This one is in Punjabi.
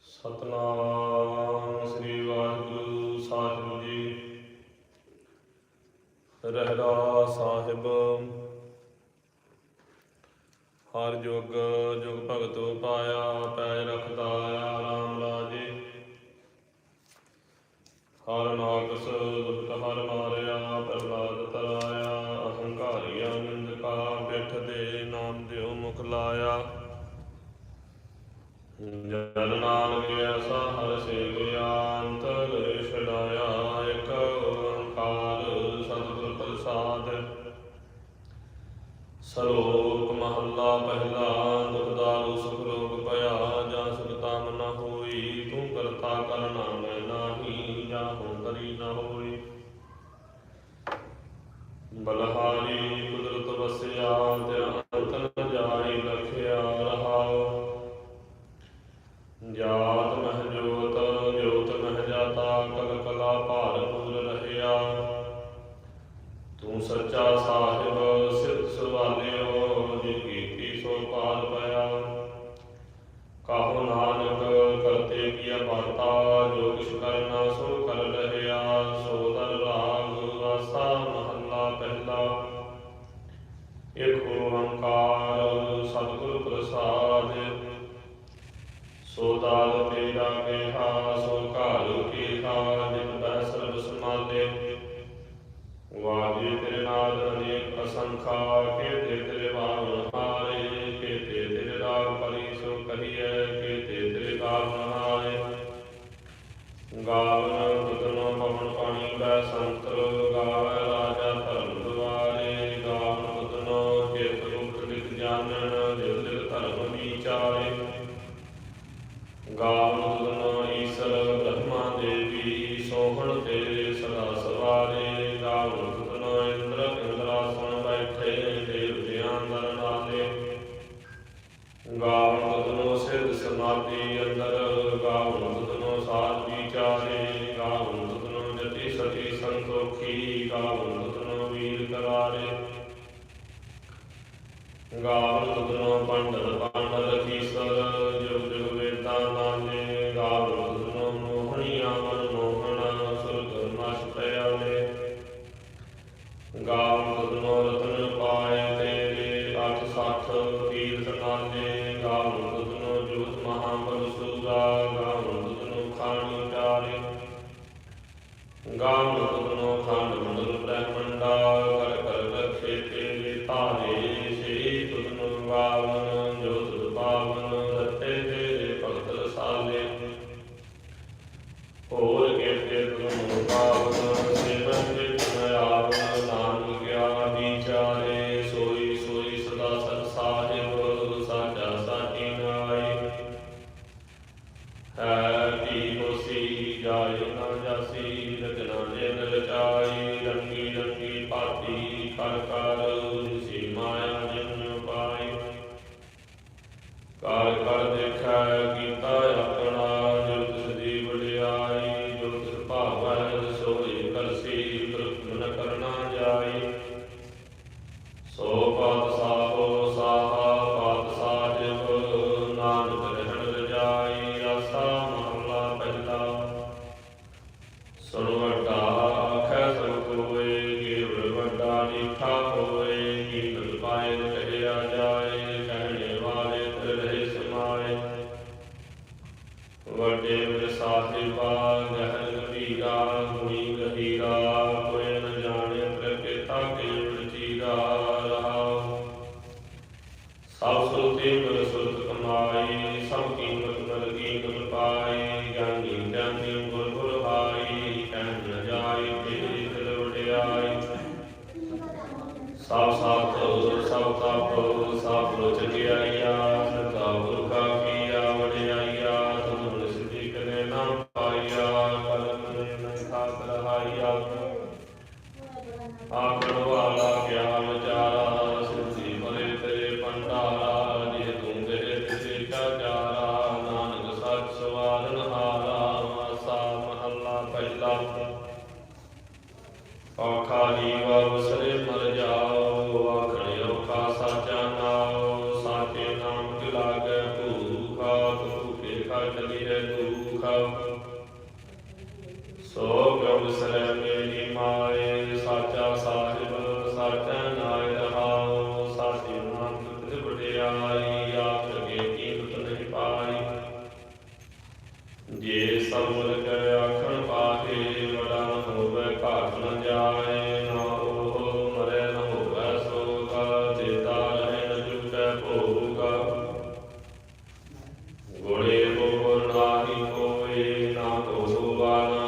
ਸਤਨਾਮ ਸ੍ਰੀ ਵਾਹਿਗੁਰੂ ਸਾਹਿਬ ਜੀ। ਰਹਿਰਾ ਸਾਹਿਬ। ਹਰ ਜੁਗ ਜੁਗ ਭਗਤ ਪਾਇਆ ਪੈ ਰਖਦਾ ਆਰਾਮ ਹਰ ਨਾਕਸ ਦੁਖਤ ਹਰ ਮਾਰਿਆ ਪ੍ਰਹਲਾਦ ਤਰਾਇਆ, ਅਹੰਕਾਰੀਆ ਨਿੰਦਕਾ ਬਿਠ ਦੇ ਨਾਮ ਦਿਓ ਮੁਖ ਲਾਇਆ। ਜਨ ਨਾਨਕ ਐਸਾ ਹਰ ਸੇਵਿਆ ਅੰਤਰ ਛਡਾਇਆ, ਇਕ ਓੰਕਾਰ ਸਤਿਗੁਰ ਪ੍ਰਸਾਦ ਸਰੋਕ ਮਹੱਲਾ ਪਹਿਲਾ ਬਲਹਾਰੀ ਕੁਦਰਤ ਵਸਿਆ ਧਿਆਨ ਤਨ ਜਾਈ ਲਖਿਆ ਰਹਾਉ ਜਾਤ ਮਹ ਜੋਤ ਜੋਤ ਮਹ ਜਾਤਾ, ਕਲ ਕਲਾ ਭਾਰਪੂਰ ਰਹਿਆ। ਤੂੰ ਸੱਚਾ ਗਾਵਨ ਦੁਦਨ ਈਸਰ ਬ੍ਰਹਮਾ ਦੇਵੀ ਸੋਹਣ ਤੇਰੇ ਸਦਾ ਸਵਾਰੇ ਗਾਵਨ ਦੁਦਨ ਇੰਦਰ ਸੁਣ ਬੈਠੇ ਦੇਵ ਧਿਆਨ ਗਾਵਨ ਨਾਲੇ ਗਾਵਨ ਤੁਧਨੋ ਜੋਤ ਮਹਾਬਲ ਸੂਰਾ ਗਾਵਨ ਤੁਧਨੋ ਖਾਣੀ ਸਾਹਿਬਾ ਗਹਿਰ ਗੰਭੀਰਾ ਗੁਣੀ ਗਹੀਰਾ ਕੋਈ ਨ ਜਾਣੇ ਪ੍ਰਕਿਤਾ ਕੇਵਲ ਚੀਰਾ ਸਭ ਸਭ ਸਭ ਤਪ ਸਭ ਚੰਗਿਆਈਆ ਸਦਾ ਗੁਰ ਕਾ ਕੀਆ ਵਡਿਆਈਆ ਤੁਮ ਗੁਰ ਸਿੱਧੀ ਕਰੇ ਨਾ ਪਾਈਆ ਕਰਮ ਨੇ ਖਾਤ ਰਹਾਈਆ ਆਕੜ ਵਾਲਾ ਗਿਆਨ ਚਾਰਾ ਸਿੱਧੀ ਮਰੇ ਤੇ ਪੰਡਾਰਾ ਜੇ ਤੂੰ ਦੇ ਤੇ ਚਾਰਾ ਨਾਨਕ ਸਤ ਸਵਾਰਨ ਹਾਰਾ ਮਾਸਾ ਮਹੱਲਾ ਪਹਿਲਾ। ਔਖਾ ਨੀਵਾ ਵਸਰੇ ਮਰੇ ਗੁਰ ਸਰੰਗੇ ਨਿਮਾਏ ਸਾਚਾ ਸਾਹਿਬ ਸਾਚਾ ਨਾਇ ਰਹਾਉ ਸਾਚੇ ਨਾਮ ਤਿਤ ਬੜਿਆਈ ਆਪ ਲਗੇ ਕੀਮਤ ਨਹੀਂ ਪਾਈ ਜੇ ਸਭ ਮੁਲਕ ਆਖਣ ਪਾਹੇ ਬੜਾ ਹੋਵੇ ਘਾਟ ਨ ਜਾਏ ਨਾ ਉਹ ਮਰੇ ਨ ਹੋਵੇ ਸੋਗਾ ਦੇਤਾ ਰਹੇ ਨ ਜੁਟੇ ਭੋਗਾ ਗੁਣੇ ਹੋਰ ਨਾਹੀ ਕੋਏ ਨਾ ਤੋ ਵਾਲਾ